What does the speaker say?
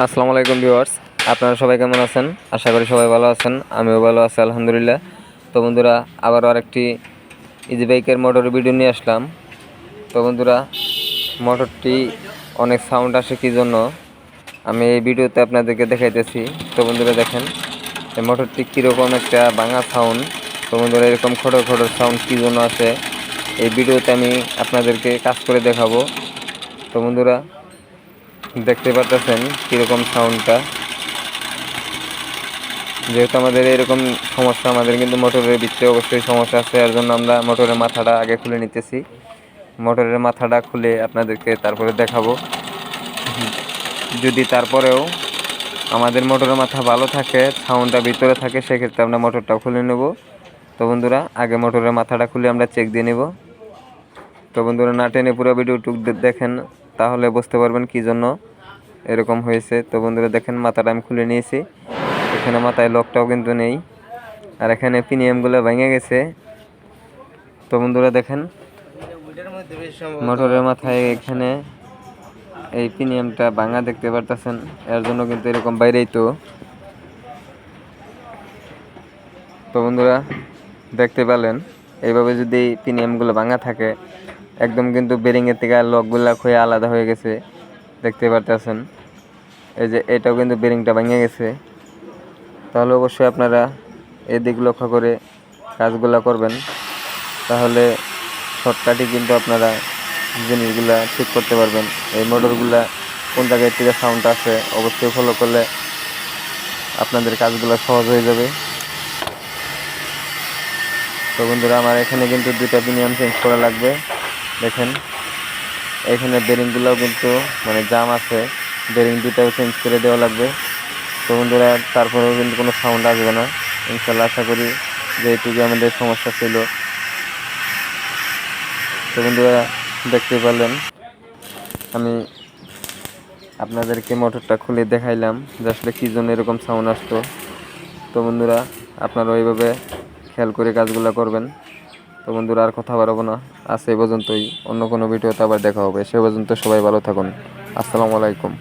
আসসালামু আলাইকুম ভিউয়ার্স, আপনারা সবাই কেমন আছেন? আশা করি সবাই ভালো আছেন, আমিও ভালো আছি, আলহামদুলিল্লাহ। তো বন্ধুরা, আবারও আরেকটি ইজি বাইকের মোটর ভিডিও নিয়ে আসলাম। তো বন্ধুরা মোটরটি অনেক সাউন্ড আসে, কী জন্য? আমি এই ভিডিওতে আপনাদেরকে দেখাইতেছি। তো বন্ধুরা দেখেন এই মোটরটি কীরকম একটা ভাঙা সাউন্ড তো বন্ধুরা, এরকম খোটো খোটো সাউন্ড কী জন্য আসে? এই ভিডিওতে আমি আপনাদেরকে কাজ করে দেখাবো। তো বন্ধুরা দেখতে পারতেছেন কীরকম সাউন্ডটা যেহেতু আমাদের এরকম সমস্যা, আমাদের কিন্তু মোটরের ভিতরে অবশ্যই সমস্যা আছে, এর জন্য আমরা মোটরের মাথাটা আগে খুলে নিতেছি। মোটরের মাথাটা খুলে আপনাদেরকে তারপরে দেখাবো। যদি তারপরেও আমাদের মোটরের মাথা ভালো থাকে সাউন্ডটা ভিতরে থাকে, সেক্ষেত্রে আমরা মোটরটা খুলে নেব। তো বন্ধুরা, আগে মোটরের মাথাটা খুলে আমরা চেক দিয়ে নেব। তো বন্ধুরা, না টেনে পুরো ভিডিও ভিডিওটুক দেখেন, তাহলে বুঝতে পারবেন কী জন্য। এরকম হয়েছে। তো বন্ধুরা দেখেন, মাথাটা আমি খুলে নিয়েছি। এখানে মাথায় লকটাও কিন্তু নেই। আর এখানে পিনিয়ামগুলো ভেঙে গেছে। তো বন্ধুরা দেখেন, মোটরের মাথায় এখানে এই পিনিয়ামটা ভাঙা দেখতে পারতেছেন। এর জন্য কিন্তু এরকম বাইরেই তো। তো বন্ধুরা, দেখতে পেলেন এইভাবে যদি পিনিয়ামগুলো ভাঙা থাকে, একদম কিন্তু বেরিংয়ের থেকে লকগুলা খুঁয়ে আলাদা হয়ে গেছে। দেখতে পারতেছেন। এই যে এটাও কিন্তু বেরিংটা ভেঙে গেছে। তাহলে অবশ্যই আপনারা এদিক লক্ষ্য করে কাজগুলো করবেন। তাহলে শর্টকাটে কিন্তু আপনারা জিনিসগুলা ঠিক করতে পারবেন। এই মোটরগুলা কোন জায়গায় থেকে সাউন্ড আছে অবশ্যই ফলো করলে আপনাদের কাজগুলো সহজ হয়ে যাবে। তো বন্ধুরা, আমার এখানে কিন্তু দুইটা বিনিয়ম চেঞ্জ করা লাগবে। দেখেন। এখানে বেরিংগুলোও কিন্তু মানে জাম আছে। বেরিং দুটাও চেঞ্জ করে দেওয়া লাগবে। তো বন্ধুরা, তারপরেও কিন্তু কোনো সাউন্ড আসবে না। ইনশাল্লাহ আশা করি যে এইটুকু আমাদের সমস্যা ছিল। তো বন্ধুরা, দেখতে পারলেন, আমি আপনাদেরকে মোটরটা খুলে দেখাইলাম যে আসলে কী জন্য এরকম সাউন্ড আসতো। তো বন্ধুরা আপনারা ওইভাবে খেয়াল করে কাজগুলো করবেন। তো বন্ধুরা আর কথা বাড়াবো না। আজ এই পর্যন্তই। অন্য কোনো ভিডিওতে আবার দেখা হবে। সে পর্যন্ত সবাই ভালো থাকুন। আসসালামু আলাইকুম।